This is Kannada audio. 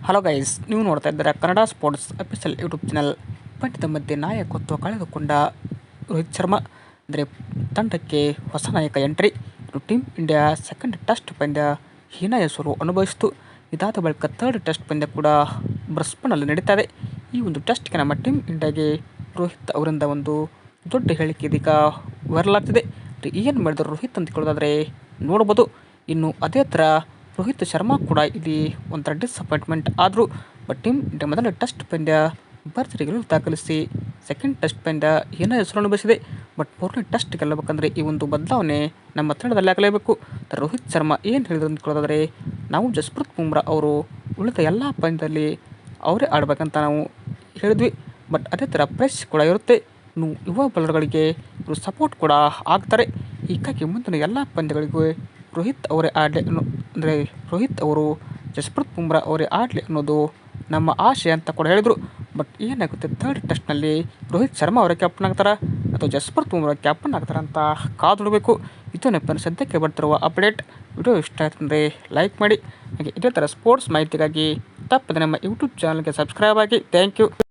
ಹಲೋ ಗೈಸ್ ನೀವು ನೋಡ್ತಾ ಇದ್ದೀರಾ Kannada sports official YouTube channel ಪಂದ್ಯದ ಮಧ್ಯೆ ನಾಯಕತ್ವ ಕಳೆದುಕೊಂಡ ರೋಹಿತ್ ಶರ್ಮಾ ಅಂದರೆ ತಂಡಕ್ಕೆ ಹೊಸ ನಾಯಕ entry team India second test ಪಂದ್ಯ ಹೀನಾಯ ಹೆಸರು ಅನುಭವಿಸಿತು. ಇದಾದ ಬಳಿಕ ಥರ್ಡ್ ಟೆಸ್ಟ್ ಪಂದ್ಯ ಕೂಡ ಬ್ರಸ್ಬನ್ನಲ್ಲಿ ನಡೀತಾರೆ ಈ ಒಂದು ಟೆಸ್ಟ್ಗೆ ನಮ್ಮ ಟೀಮ್ ಇಂಡಿಯಾಗೆ ರೋಹಿತ್ ಅವರಿಂದ ಒಂದು ದೊಡ್ಡ ಹೇಳಿಕೆ ಇದೀಗ ವೈರಲ್ ಆಗ್ತಿದೆ. ಏನು ಮಾಡಿದ್ರು ರೋಹಿತ್ ಅಂತ ಕೇಳೋದಾದರೆ ನೋಡ್ಬೋದು. ಇನ್ನು ಅದೇ ಥರ ರೋಹಿತ್ ಶರ್ಮಾ ಕೂಡ ಇಲ್ಲಿ ಒಂಥರ ಡಿಸಪಾಯಿಂಟ್ಮೆಂಟ್ ಆದರೂ ಬಟ್ ಟೀಮ್ ಇಂಡಿಯಾ ಮೊದಲ ಟೆಸ್ಟ್ ಪಂದ್ಯ ಭರ್ಜರಿ ದಾಖಲಿಸಿ ಸೆಕೆಂಡ್ ಟೆಸ್ಟ್ ಪಂದ್ಯ ಏನೋ ಹೆಸರು ಅನುಭವಿಸಿದೆ ಬಟ್ ಮೂರನೇ ಟೆಸ್ಟ್ ಗೆಲ್ಲಬೇಕಂದ್ರೆ ಈ ಒಂದು ಬದಲಾವಣೆ ನಮ್ಮ ತಂಡದಲ್ಲಿ ಆಗಲೇಬೇಕು. ರೋಹಿತ್ ಶರ್ಮಾ ಏನು ಹೇಳಿದ್ರು ಅಂದ್ಕೊಳ್ಳೋದಾದರೆ, ನಾವು ಜಸ್ಪ್ರೀತ್ ಬುಮ್ರಾ ಅವರು ಉಳಿದ ಎಲ್ಲ ಪಂದ್ಯದಲ್ಲಿ ಅವರೇ ಆಡಬೇಕಂತ ನಾವು ಹೇಳಿದ್ವಿ ಬಟ್ ಅದೇ ಥರ ಪ್ರೆಸ್ ಕೂಡ ಇರುತ್ತೆ. ಯುವ ಬೌಲರ್ಗಳಿಗೆ ಇವರು ಸಪೋರ್ಟ್ ಕೂಡ ಆಗ್ತಾರೆ. ಹೀಗಾಗಿ ಮುಂದಿನ ಎಲ್ಲ ಪಂದ್ಯಗಳಿಗೂ ರೋಹಿತ್ ಅವರೇ ಆಡಲಿ ಅಂದರೆ ರೋಹಿತ್ ಅವರು ಜಸ್ಪ್ರೀತ್ ಬುಮ್ರಾ ಅವರೇ ಆಡಲಿ ಅನ್ನೋದು ನಮ್ಮ ಆಶೆ ಅಂತ ಕೂಡ ಹೇಳಿದರು. ಬಟ್ ಏನಾಗುತ್ತೆ? ಥರ್ಡ್ ಟೆಸ್ಟ್ನಲ್ಲಿ ರೋಹಿತ್ ಶರ್ಮಾ ಅವರ ಕ್ಯಾಪ್ಟನ್ ಆಗ್ತಾರಾ? ಅಥವಾ ಜಸ್ಪ್ರೀತ್ ಬುಮ್ರಾ ಕ್ಯಾಪ್ಟನ್ ಆಗ್ತಾರ ಅಂತ ಕಾದುಡಬೇಕು ಇದು ನೆನಪಿನ ಸದ್ಯಕ್ಕೆ ಬರ್ತಿರುವ ಅಪ್ಡೇಟ್ ವಿಡಿಯೋ ಇಷ್ಟ ಆಯ್ತು ಅಂದರೆ ಲೈಕ್ ಮಾಡಿ. ಹಾಗೆ ಇದೇ ಥರ ಸ್ಪೋರ್ಟ್ಸ್ ಮಾಹಿತಿಗಾಗಿ ತಪ್ಪದೆ ನಮ್ಮ ಯೂಟ್ಯೂಬ್ ಚಾನಲ್ಗೆ ಸಬ್ಸ್ಕ್ರೈಬ್ ಆಗಿ. Thank you